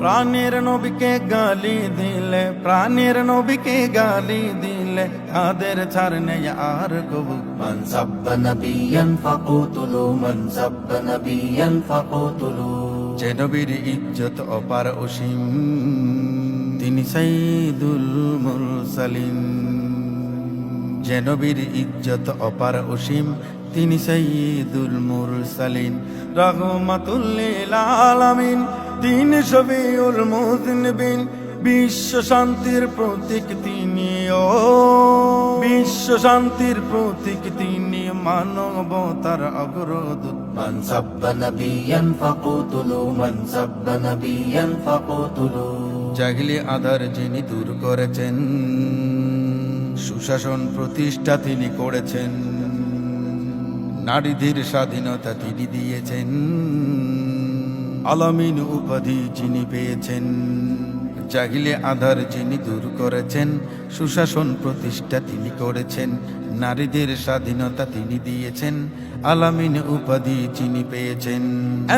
প্রাণের নবীকে গালি দিলে প্রাণের নবীকে গালি দিলে তাদের ছাড় নেই আর কবু মান সাব্বা নবিয়ান ফাকুতুলু মান সাব্বা নবিয়ান ফাকুতুলু। যে নবীর ইজ্জত অপার অসীম তিনি সাইদুল মুরসালিন। যে নবীর ইজ্জত অপার অসীম তিনি সাইদুল মুরসালিন। রহমাতুল লিল আলামিন। তিনি শফিউল মুজনিবিন বিশ্ব শান্তির প্রতীক তিনি ও বিশ্ব শান্তির প্রতীক তিনি মানবতার অগ্রদূত من سب نبيا فقتلوا من سب نبيا فقتلوا জাগলি আধার যিনি দূর করেছেন সুশাসন প্রতিষ্ঠা তিনি করেছেন নারীদের স্বাধীনতা তিনি দিয়েছেন আলামিন উপাধি যিনি পেয়েছেন জাহিলে আধার যিনি দূর করেছেন সুশাসন প্রতিষ্ঠা তিনি করেছেন নারীদের স্বাধীনতা তিনি দিয়েছেন আলামিন উপাধি যিনি পেয়েছেন।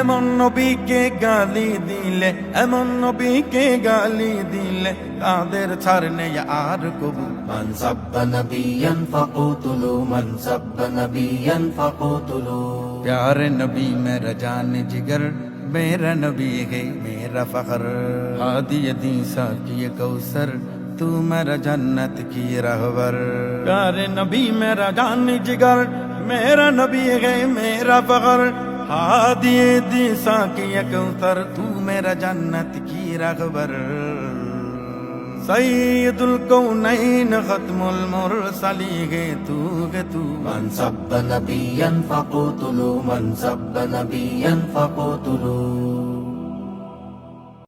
এমন নবীকে গালি দিলে এমন নবীকে গালি দিলে তাদের ছাড় নেই আর কবু। মান সাব্বা নবিয়ান ফাকুতুলু মান সাব্বা নবিয়ান ফাকুতুলু। প্যার নবী মেরা জান জিগর मेरा नबी है मेरा फखर हादी दीसा की कौसर तू मेरा जन्नत की रहबर प्यार नबी मेरा जान जिगर मेरा नबी है मेरा फखर हादी दीसा की कौसर तू मेरा जन्नत की रहबर سيد الكونين ختم المرسلين تو تو من سب نبيا فقتلوا من سب نبيا فقتلوا